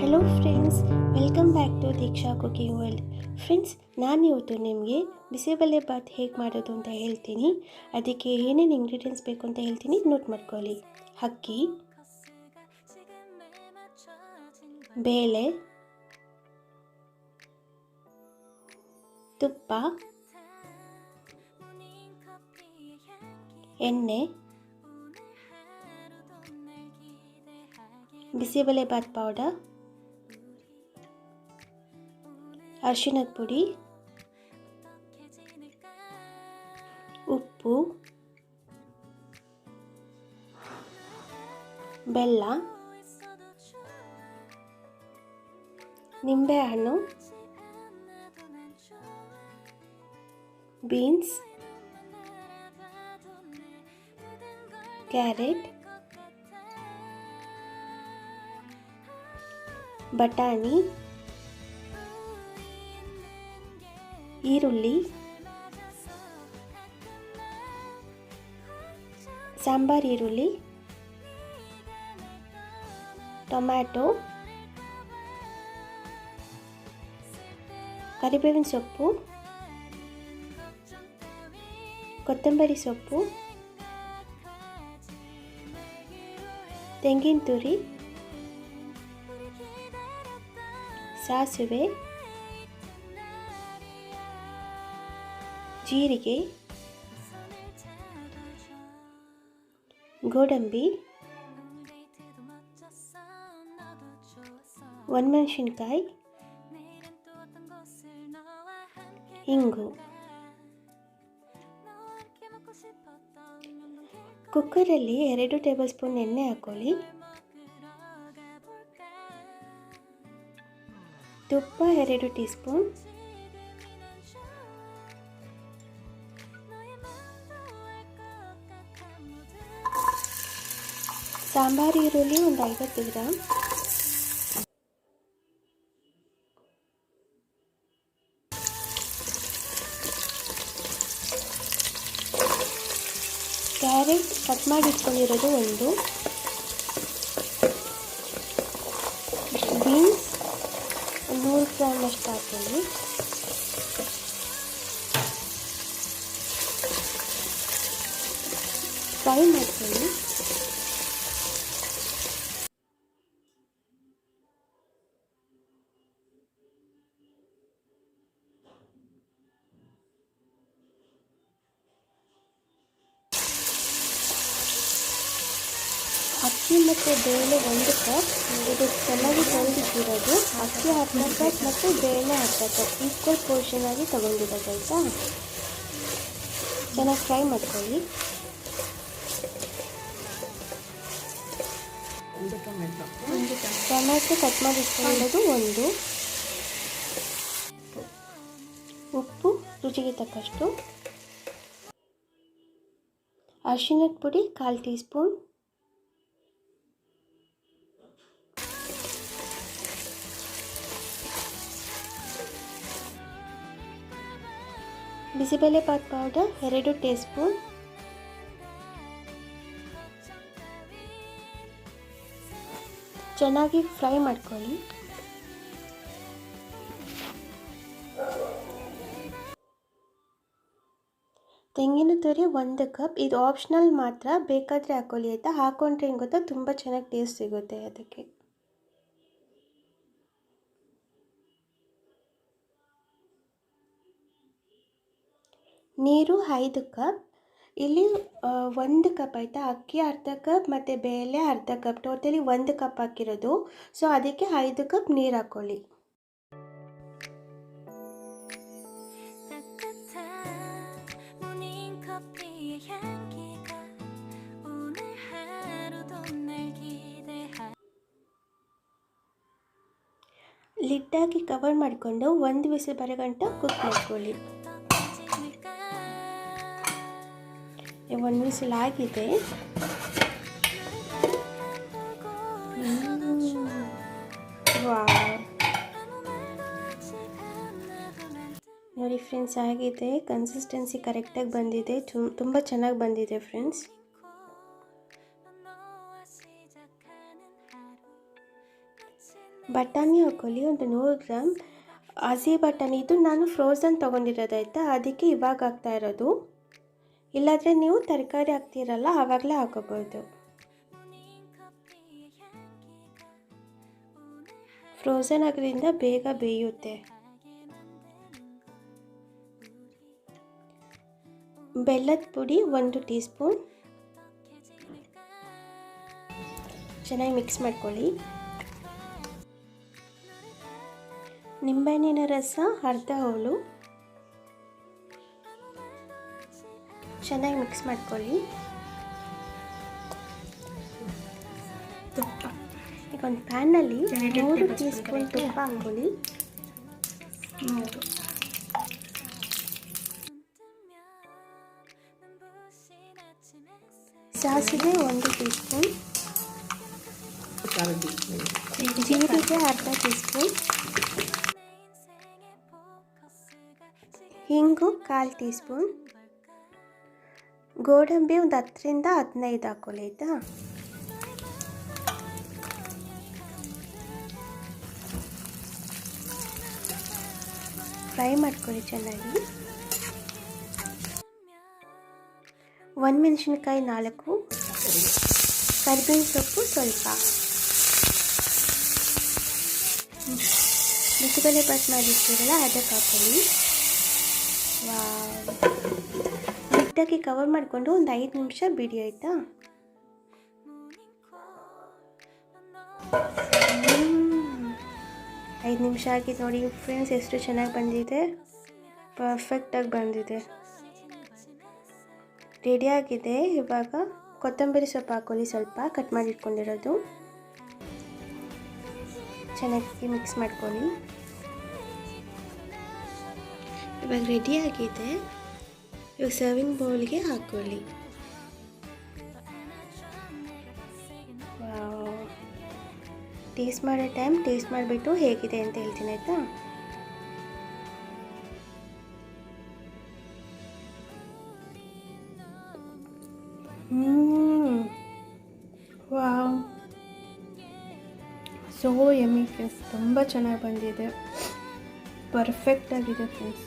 Hello friends welcome back to Deeksha cooking world friends ನಾನಿವತ್ತು ನಿಮಗೆ ಬಿಸಿಬೇಳೆ ಬಾತ್ ಹೇಗೆ ಮಾಡೋದು ಅಂತ ಹೇಳ್ತೀನಿ. ಅದಕ್ಕೆ ಏನೇನು ಇಂಗ್ರೀಡಿಯೆಂಟ್ಸ್ ಬೇಕು ಅಂತ ಹೇಳ್ತೀನಿ ನೋಟ್ ಮಾಡ್ಕೊಳ್ಳಿ. ಅಕ್ಕಿ, ಬೇಳೆ, ತುಪ್ಪ, ಎಣ್ಣೆ, ಬಿಸಿಬೇಳೆ ಬಾತ್ ಪೌಡರ್ ಅರಿಶಿಣದ ಪುಡಿ ಉಪ್ಪು ಬೆಲ್ಲ ನಿಂಬೆಹಣ್ಣು ಬೀನ್ಸ್ ಕ್ಯಾರೆಟ್ ಬಟಾಣಿ ಈರುಳ್ಳಿ ಸಾಂಬಾರ್ ಈರುಳ್ಳಿ ಟೊಮ್ಯಾಟೊ ಕರಿಬೇವಿನ ಸೊಪ್ಪು ಕೊತ್ತಂಬರಿ ಸೊಪ್ಪು ತೆಂಗಿನ ತುರಿ ಸಾಸಿವೆ. ಜೀರಿಗೆ ಗೋಡಂಬಿ ಒಣಮೆಣಸಿನ್ಕಾಯಿ ಇಂಗು ಕುಕ್ಕರಲ್ಲಿ ಎರಡು ಟೇಬಲ್ ಸ್ಪೂನ್ ಎಣ್ಣೆ ಹಾಕೊಳ್ಳಿ. ತುಪ್ಪ ಎರಡು ಟೀ ಸ್ಪೂನ್ ಸಾಂಬಾರು ಈರುಳ್ಳಿ ಒಂದು ಐವತ್ತು ಗ್ರಾಮ್ ಕ್ಯಾರೆಟ್ ಕಟ್ ಮಾಡಿ ಇಟ್ಕೊಂಡಿರೋದು ಒಂದು ಬೀನ್ಸ್ ನೂರು ಗ್ರಾಮ್ ಅಷ್ಟು ಹಾಕೊಳ್ಳಿ ಫ್ರೈ ಮಾಡ್ಕೊಳ್ಳಿ ಅಕ್ಕಿ ಮತ್ತು ಬೇಳೆ ಒಂದು ಕಪ್. ಇದು ಚೆನ್ನಾಗಿ ತೊಳೆದಿಟ್ಟಿರೋದು ಅಕ್ಕಿ ಅರ್ಧ ಕಪ್ ಮತ್ತು ಬೇಳೆ ಅರ್ಧ ಕಪ್. ಈಕ್ವಲ್ ಪೋರ್ಷನ್ ಆಗಿ ತೊಗೊಂಡಿರೋದು, ಆಯಿತಾ? ಚೆನ್ನಾಗಿ ಫ್ರೈ ಮಾಡ್ಕೊಳ್ಳಿ. ಟೊಮ್ಯಾಟೊ ಕಟ್ ಮಾಡಿ ಒಂದು. ಉಪ್ಪು ರುಚಿಗೆ ತಕ್ಕಷ್ಟು. ಅರಿಶಿಣದ ಪುಡಿ, ಕಾಲು teaspoon bisi bele bath powder ಎರಡು ಟೀ ಸ್ಪೂನ್ ಚೆನ್ನಾಗಿ ಫ್ರೈ ಮಾಡ್ಕೊಳ್ಳಿ. ತೆಂಗಿನ ತುರಿ ಒಂದು ಕಪ್ ಇದು ಆಪ್ಷನಲ್ ಮಾತ್ರ, ಬೇಕಾದರೆ ಹಾಕೊಳ್ಳಿ ಆಯಿತಾ? ಹಾಕೊಂಡ್ರೆ ಏನು ಗೊತ್ತಾ? ತುಂಬ ಚೆನ್ನಾಗಿ ಟೇಸ್ಟ್ ಸಿಗುತ್ತೆ ಅದಕ್ಕೆ. ನೀರು ಐದು ಕಪ್. ಇಲ್ಲಿ ಒಂದು ಕಪ್ ಆಯಿತಾ? ಅಕ್ಕಿ ಅರ್ಧ ಕಪ್ ಮತ್ತು ಬೇಳೆ ಅರ್ಧ ಕಪ್. ಟೋಟಲಿ ಒಂದು ಕಪ್ ಹಾಕಿರೋದು. ಸೊ ಅದಕ್ಕೆ ಐದು ಕಪ್ ನೀರು ಹಾಕ್ಕೊಳ್ಳಿ ಲಿಟ್ಟಾಗಿ ಕವರ್ ಮಾಡಿಕೊಂಡು ಒಂದು ಬಿಸಿ ಬರೋ ಗಂಟ ಕುಕ್ ಮಾಡ್ಕೊಳ್ಳಿ. ಒಂದು ವಿಸಿಲ್ ಆಗಿದೆ ನೋಡಿ ಫ್ರೆಂಡ್ಸ್ ಆಗಿದೆ. ಕನ್ಸಿಸ್ಟೆನ್ಸಿ ಕರೆಕ್ಟಾಗಿ ಬಂದಿದೆ. ತುಂಬ ಚೆನ್ನಾಗಿ ಬಂದಿದೆ ಫ್ರೆಂಡ್ಸ್ ಬಟಾಣಿ ಹಾಕೊಳ್ಳಿ, ಒಂದು ನೂರು ಗ್ರಾಮ್. ಹಸಿ ಬಟಾಣಿ, ಇದು ನಾನು ಫ್ರೋಝನ್ ತೊಗೊಂಡಿರೋದಾಯ್ತಾ ಅದಕ್ಕೆ ಇವಾಗ ಆಗ್ತಾ ಇರೋದು. ಇಲ್ಲಾಂದರೆ ನೀವು ತರಕಾರಿ ಹಾಕ್ತೀರಲ್ಲ, ಆವಾಗಲೇ ಹಾಕೋಬೋದು. ಫ್ರೋಝನ್ ಆಗೋದ್ರಿಂದ ಬೇಗ ಬೇಯುತ್ತೆ. ಬೆಲ್ಲದ ಪುಡಿ ಒಂದು ಟೀ ಸ್ಪೂನ್ ಚೆನ್ನಾಗಿ ಮಿಕ್ಸ್ ಮಾಡ್ಕೊಳ್ಳಿ. ನಿಂಬೆಹಣ್ಣಿನ ರಸ ಅರ್ಧ ಹೋಳು. ಚೆನ್ನಾಗಿ ಮಿಕ್ಸ್ ಮಾಡ್ಕೊಳ್ಳಿ. ತುಪ್ಪ ಈಗ ಒಂದು ಪ್ಯಾನಲ್ಲಿ ಮೂರು ಟೀ ಸ್ಪೂನ್ ತುಪ್ಪ ಹಾಕ್ಕೊಳ್ಳಿ. ಮೂರು ಸಾಸಿವೆ ಒಂದು ಟೀ ಸ್ಪೂನ್ ಕಾಲು ಟೀ ಸ್ಪೂನ್ ಜೀರಿಗೆ ಅರ್ಧ ಟೀ ಸ್ಪೂನ್ ಹಿಂಗು ಕಾಲು ಟೀ ಸ್ಪೂನ್ ಗೋಡಂಬಿ ಒಂದು ಹತ್ತರಿಂದ ಹದಿನೈದು ಹಾಕೊಳ್ಳಿ ಆಯಿತಾ? ಫ್ರೈ ಮಾಡ್ಕೊಳ್ಳಿ ಚೆನ್ನಾಗಿ. ಒಂದು ಮೆಣಸಿನ್ಕಾಯಿ ನಾಲ್ಕು, ಕರಿಬೇವಿನ ಸೊಪ್ಪು ಸ್ವಲ್ಪ. ಬಿಸಿಬೇಳೆ ಬಾತ್ ಮಾಡಿರ್ತೀರಲ್ಲ, ಅದಕ್ಕೆ ಹಾಕೊಳ್ಳಿ ವಾವ್ ಲಿಡ್ಡಾಗಿ ಕವರ್ ಮಾಡಿಕೊಂಡು ಒಂದು ಐದು ನಿಮಿಷ ಬಿಡಿ ಆಯಿತಾ? ಐದು ನಿಮಿಷ ಆಗಿದೆ ನೋಡಿ ಫ್ರೆಂಡ್ಸ್ ಎಷ್ಟು ಚೆನ್ನಾಗಿ ಬಂದಿದೆ. ಪರ್ಫೆಕ್ಟಾಗಿ ಬಂದಿದೆ. ರೆಡಿ ಆಗಿದೆ ಇವಾಗ ಕೊತ್ತಂಬರಿ ಸೊಪ್ಪು ಹಾಕೊಳ್ಳಿ ಸ್ವಲ್ಪ ಕಟ್ ಮಾಡಿ ಇಟ್ಕೊಂಡಿರೋದು. ಚೆನ್ನಾಗಿ ಮಿಕ್ಸ್ ಮಾಡ್ಕೊಳ್ಳಿ. ಇವಾಗ ರೆಡಿ ಆಗಿದೆ. ಇವಾಗ ಸರ್ವಿಂಗ್ ಬೌಲ್ಗೆ ಹಾಕ್ಕೊಳ್ಳಿ ಟೇಸ್ಟ್ ಮಾಡೋ ಟೈಮ್ ಟೇಸ್ಟ್ ಮಾಡಿಬಿಟ್ಟು ಹೇಗಿದೆ ಅಂತ ಹೇಳ್ತೀನಿ ಆಯಿತಾ? ವಾವ್ ಸೋ ಎಮ್ಮಿ ಫ್ರೆಂಡ್ಸ್ ತುಂಬ ಚೆನ್ನಾಗಿ ಬಂದಿದೆ. ಪರ್ಫೆಕ್ಟಾಗಿದೆ ಫ್ರೆಂಡ್ಸ್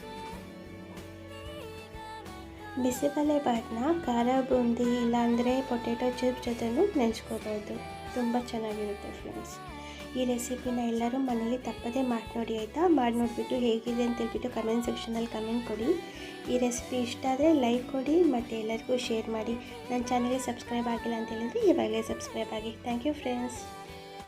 ಬಿಸಿಬೇಳೆ ಬಾತನ್ನ, ಖಾರ, ಬೂಂದಿ, ಇಲ್ಲಾಂದರೆ ಪೊಟೆಟೊ ಚಿಪ್ಸ್ ಜೊತೆನೂ ನೆಂಚ್ಕೋಬೋದು ತುಂಬ ಚೆನ್ನಾಗಿರುತ್ತೆ ಫ್ರೆಂಡ್ಸ್ ಈ ರೆಸಿಪಿನ ಎಲ್ಲರೂ ಮನೇಲಿ ತಪ್ಪದೇ ಮಾಡಿ ನೋಡಿ ಆಯಿತಾ? ಮಾಡಿ ನೋಡಿಬಿಟ್ಟು ಹೇಗಿದೆ ಅಂತ ಹೇಳ್ಬಿಟ್ಟು ಕಮೆಂಟ್ ಸೆಕ್ಷನಲ್ಲಿ ಕಮೆಂಟ್ ಕೊಡಿ. ಈ ರೆಸಿಪಿ ಇಷ್ಟ ಆದರೆ ಲೈಕ್ ಕೊಡಿ, ಮತ್ತು ಎಲ್ಲರಿಗೂ ಶೇರ್ ಮಾಡಿ. ನನ್ನ ಚಾನಲ್ಗೆ ಸಬ್ಸ್ಕ್ರೈಬ್ ಆಗಿಲ್ಲ ಅಂತ ಹೇಳಿದ್ರೆ ಇವಾಗಲೇ ಸಬ್ಸ್ಕ್ರೈಬ್ ಆಗಿ. Thank you friends